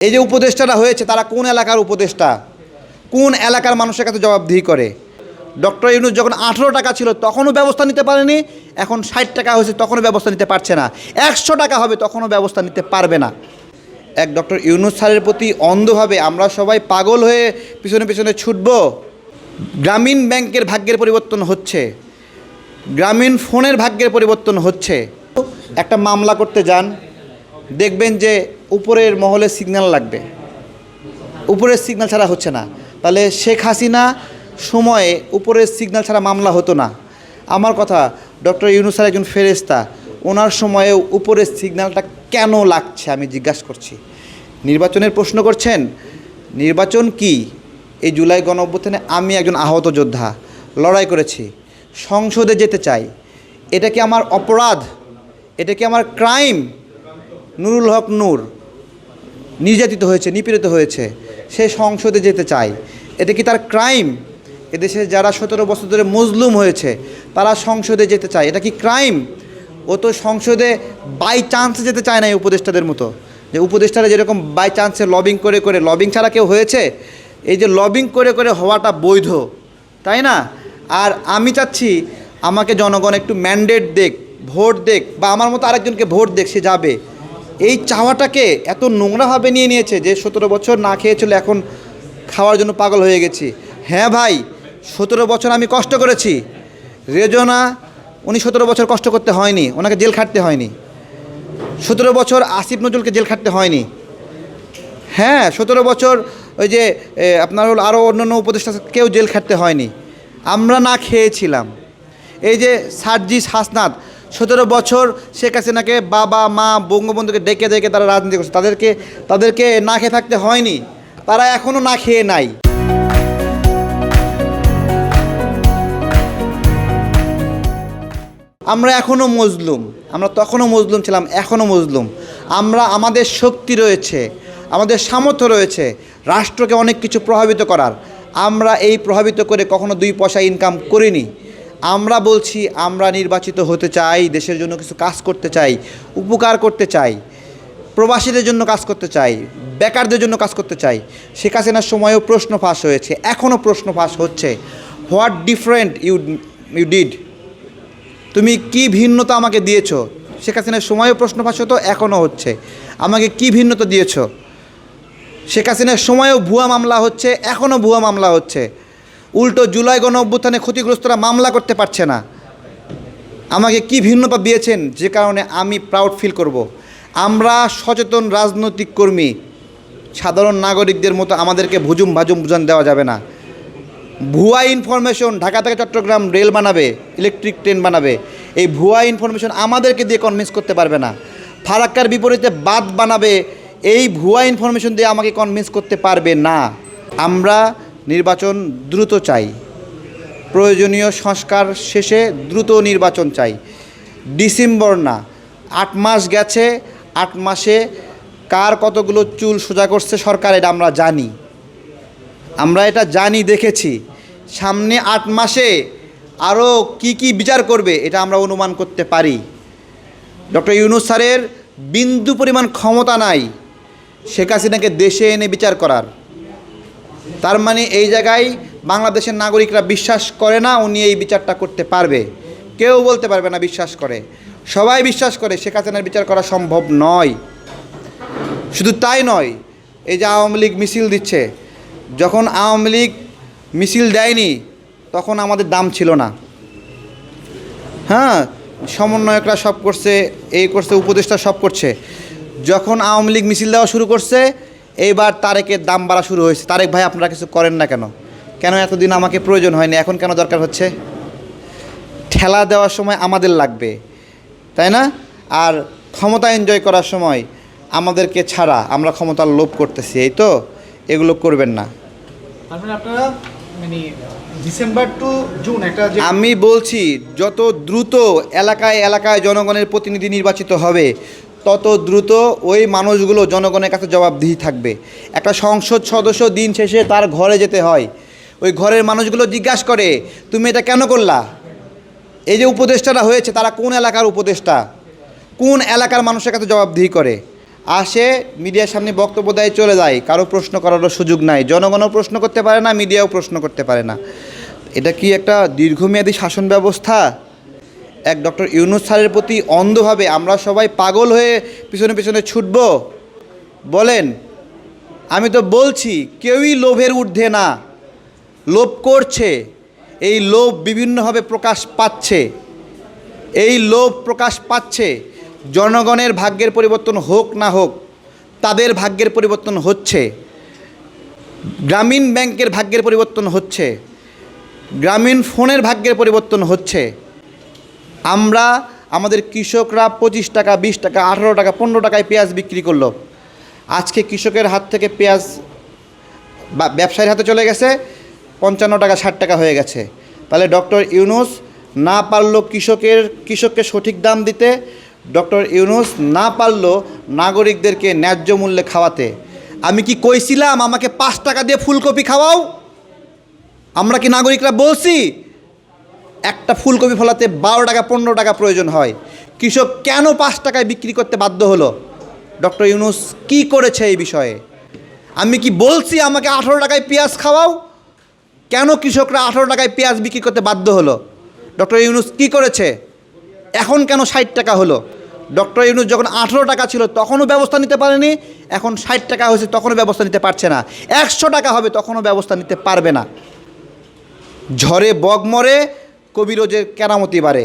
এই যে উপদেষ্টারা হয়েছে, তারা কোন এলাকার উপদেষ্টা? কোন এলাকার মানুষের কাছে জবাবদিহি করে? ডক্টর ইউনুস যখন আঠেরো টাকা ছিল, তখনও ব্যবস্থা নিতে পারেনি, এখন ষাট টাকা হয়েছে, তখনও ব্যবস্থা নিতে পারছে না। একশো টাকা হবে, তখনও ব্যবস্থা নিতে পারবে না। এক ডক্টর ইউনুস স্যারের প্রতি অন্ধভাবে আমরা সবাই পাগল হয়ে পিছনে পিছনে ছুটব। গ্রামীণ ব্যাংকের ভাগ্যের পরিবর্তন হচ্ছে। গ্রামীণ ফোনের ভাগ্যের পরিবর্তন হচ্ছে। একটা মামলা করতে যান দেখবেন যে উপরের মহলে সিগন্যাল লাগবে। উপরের সিগন্যাল ছাড়া হচ্ছে না। তাহলে শেখ হাসিনা সময়ে উপরের সিগন্যাল ছাড়া মামলা হতো না। আমার কথা, ডক্টর ইউনুস স্যার একজন ফেরেস্তা ওনার সময়ে উপরের সিগন্যালটা কেন লাগছে আমি জিজ্ঞাসা করছি। নির্বাচনের প্রশ্ন করছেন, নির্বাচন কি? এই জুলাই গণ অভ্যুত্থানে আমি একজন আহত যোদ্ধা, লড়াই করেছি, সংসদে যেতে চাই। এটা কি আমার অপরাধ? এটা কি আমার ক্রাইম নুরুল হক নূর নির্যাতিত হয়েছে, নিপীড়িত হয়েছে, সে সংসদে যেতে চায়। এটা কি তার ক্রাইম? এদেশে যারা সতেরো বছর ধরে মজলুম হয়েছে, তারা সংসদে যেতে চায়। এটা কি ক্রাইম? ও তো সংসদে বাই চান্সে যেতে চায় না এই উপদেষ্টাদের মতো। যে উপদেষ্টারা যেরকম বাই চান্সে লবিং করে করে, লবিং ছাড়া কেউ হয়েছে, এই যে লবিং করে করে হওয়াটা বৈধ, তাই না? আর আমি চাচ্ছি আমাকে জনগণ একটু ম্যান্ডেট দেখ, ভোট দেখ, বা আমার মতো আরেকজনকে ভোট দেখ, সে যাবে। এই চাওয়াটাকে এত নোংরাভাবে নিয়ে নিয়েছে যে সতেরো বছর না খেয়েছিল এখন খাওয়ার জন্য পাগল হয়ে গেছি। হ্যাঁ ভাই, সতেরো বছর আমি কষ্ট করেছি। রেজনা, উনি সতেরো বছর কষ্ট করতে হয়নি, ওনাকে জেল খাটতে হয়নি। সতেরো বছর আসিফ নজরুলকে জেল খাটতে হয়নি। হ্যাঁ সতেরো বছর ওই যে আপনার হল আরও অন্যান্য উপদেষ্টা কেউ জেল খাটতে হয়নি। আমরা না খেয়েছিলাম। এই যে সার্জিস হাসনাত সতেরো বছর শেখ হাসিনাকে বাবা, মা, বঙ্গবন্ধুকে ডেকে ডেকে তারা রাজনীতি করছে। তাদেরকে তাদেরকে না খেয়ে থাকতে হয়নি। তারা এখনও না খেয়ে নাই। আমরা এখনও মজলুম। আমরা তখনও মজলুম ছিলাম এখনও মজলুম। আমরা, আমাদের শক্তি রয়েছে, আমাদের সামর্থ্য রয়েছে রাষ্ট্রকে অনেক কিছু প্রভাবিত করার। আমরা এই প্রভাবিত করে কখনো দুই পয়সা ইনকাম করিনি। আমরা বলছি, আমরা নির্বাচিত হতে চাই, দেশের জন্য কিছু কাজ করতে চাই, উপকার করতে চাই, প্রবাসীদের জন্য কাজ করতে চাই, বেকারদের জন্য কাজ করতে চাই। শেখ হাসিনার সময়ও প্রশ্ন ফাঁস হয়েছে, এখনও প্রশ্ন ফাঁস হচ্ছে। What different you you did? তুমি কি ভিন্নতা আমাকে দিয়েছ? শেখ হাসিনার সময়ও প্রশ্ন ফাঁস হতো, এখনও হচ্ছে। আমাকে কি ভিন্নতা দিয়েছ? শেখ হাসিনার সময়ও ভুয়া মামলা হচ্ছে, এখনও ভুয়া মামলা হচ্ছে। উল্টো জুলাই গণ অভ্যুত্থানে ক্ষতিগ্রস্তরা মামলা করতে পারছে না। আমাকে কি ভিন্নতা দিয়েছেন? যে কারণে আমি প্রাউড ফিল করব। আমরা সচেতন রাজনৈতিক কর্মী। সাধারণ নাগরিকদের মতো আমাদেরকে ভুজুম ভাজুম বুঝান দেওয়া যাবে না। ভুয়া ইনফরমেশন ঢাকা থেকে চট্টগ্রাম রেল বানাবে ইলেকট্রিক ট্রেন বানাবে। এই ভুয়া ইনফরমেশন আমাদেরকে দিয়ে কনভিন্স করতে পারবে না। ফারাক্কার বিপরীতে বাদ বানাবে, এই ভুয়া ইনফরমেশন দিয়ে আমাকে কনভিন্স করতে পারবে না। আমরা নির্বাচন দ্রুত চাই। প্রয়োজনীয় সংস্কার শেষে দ্রুত নির্বাচন চাই। ডিসেম্বর না, আট মাস গেছে, আট মাসে কার কতগুলো চুল সোজা করছে সরকার এটা আমরা জানি। আমরা এটা জানি, দেখেছি। সামনে আট মাসে আরও কি কি বিচার করবে এটা আমরা অনুমান করতে পারি। ডক্টর ইউনুস স্যারের বিন্দু পরিমাণ ক্ষমতা নাই। শেখ হাসিনাকে দেশে এনে বিচার করার। তার মানে এই জায়গায় বাংলাদেশের নাগরিকরা বিশ্বাস করে না, উনি এই বিচারটা করতে পারবে। কেউ বলতে পারবে না বিশ্বাস করে। সবাই বিশ্বাস করে শেখ হাসিনার বিচার করা সম্ভব নয়। শুধু তাই নয়, এই যে আওয়ামী লীগ মিছিল দিচ্ছে, যখন আওয়ামী লীগ মিছিল দেয়নি, তখন আমাদের দাম ছিল না। হ্যাঁ সমন্বয়করা সব করছে, এই করছে, উপদেষ্টা সব করছে। যখন আওয়ামী লীগ মিছিল দেওয়া শুরু করছে এইবার তারেকের দাম বাড়া শুরু হয়েছে। তারেক ভাই আপনারা কিছু করেন না কেন? কেন এতদিন আমাকে প্রয়োজন হয়নি? এখন কেন দরকার হচ্ছে? ঠেলা দেওয়ার সময় আমাদের লাগবে তাই না? আর ক্ষমতা এনজয় করার সময় আমাদেরকে ছাড়া আমরা ক্ষমতার লোভ করতেছি এই তো? এগুলো করবেন না। আপনারা মানে ডিসেম্বর টু জুন একটা আমি বলছি যত দ্রুত এলাকায় এলাকায় জনগণের প্রতিনিধি নির্বাচিত হবে তত দ্রুত ওই মানুষগুলো জনগণের কাছে জবাবদিহি থাকবে। একটা সংসদ সদস্য দিন শেষে তার ঘরে যেতে হয়। ওই ঘরের মানুষগুলো জিজ্ঞাসা করে, তুমি এটা কেন করলা? এই যে উপদেষ্টারা হয়েছে, তারা কোন এলাকার উপদেষ্টা? কোন এলাকার মানুষের কাছে জবাবদিহি করে? আসে, মিডিয়ার সামনে বক্তব্য দেয়, চলে যায়। কারও প্রশ্ন করারও সুযোগ নাই। জনগণও প্রশ্ন করতে পারে না, মিডিয়াও প্রশ্ন করতে পারে না। এটা কি একটা দীর্ঘমেয়াদী শাসন ব্যবস্থা? এক ডক্টর ইউনুস স্যারের প্রতি অন্ধভাবে আমরা সবাই পাগল হয়ে পিছনে পিছনে ছুটব। বলেন, আমি তো বলছি, কেউই লোভের ঊর্ধ্বে না। লোভ করছে, এই লোভ বিভিন্নভাবে প্রকাশ পাচ্ছে। এই লোভ প্রকাশ পাচ্ছে, জনগণের ভাগ্যের পরিবর্তন হোক না হোক, তাদের ভাগ্যের পরিবর্তন হচ্ছে। গ্রামীণ ব্যাংকের ভাগ্যের পরিবর্তন হচ্ছে। গ্রামীণ ফোনের ভাগ্যের পরিবর্তন হচ্ছে। আমরা, আমাদের কৃষকরা পঁচিশ টাকা, বিশ টাকা, আঠারো টাকা, পনেরো টাকায় পেঁয়াজ বিক্রি করল। আজকে কৃষকের হাত থেকে পেঁয়াজ বা ব্যবসায়ীর হাতে চলে গেছে, পঞ্চান্ন টাকা, ষাট টাকা হয়ে গেছে। তাহলে ডক্টর ইউনুস না পারল কৃষকের, কৃষককে সঠিক দাম দিতে, ডক্টর ইউনুস না পারল নাগরিকদেরকে ন্যায্য মূল্যে খাওয়াতে। আমি কি কইছিলাম, আমাকে পাঁচ টাকা দিয়ে ফুলকপি খাওয়াও? আমরা কি নাগরিকরা বলছি? একটা ফুলকপি ফলাতে বারো টাকা, পনেরো টাকা প্রয়োজন হয়। কৃষক কেন পাঁচ টাকায় বিক্রি করতে বাধ্য হলো? ডক্টর ইউনুস কি করেছে এই বিষয়ে? আমি কি বলছি আমাকে আঠেরো টাকায় পেঁয়াজ খাওয়াও? কেন কৃষকরা আঠেরো টাকায় পেঁয়াজ বিক্রি করতে বাধ্য হলো? ডক্টর ইউনুস কি করেছে? এখন কেন ষাট টাকা হলো? ডক্টর ইউনুস যখন আঠেরো টাকা ছিল তখনও ব্যবস্থা নিতে পারেনি, এখন ষাট টাকা হয়েছে তখনও ব্যবস্থা নিতে পারছে না। একশো টাকা হবে তখনও ব্যবস্থা নিতে পারবে না। ঝড়ে বগ মরে কবিরোজের কেরামতি বাড়ে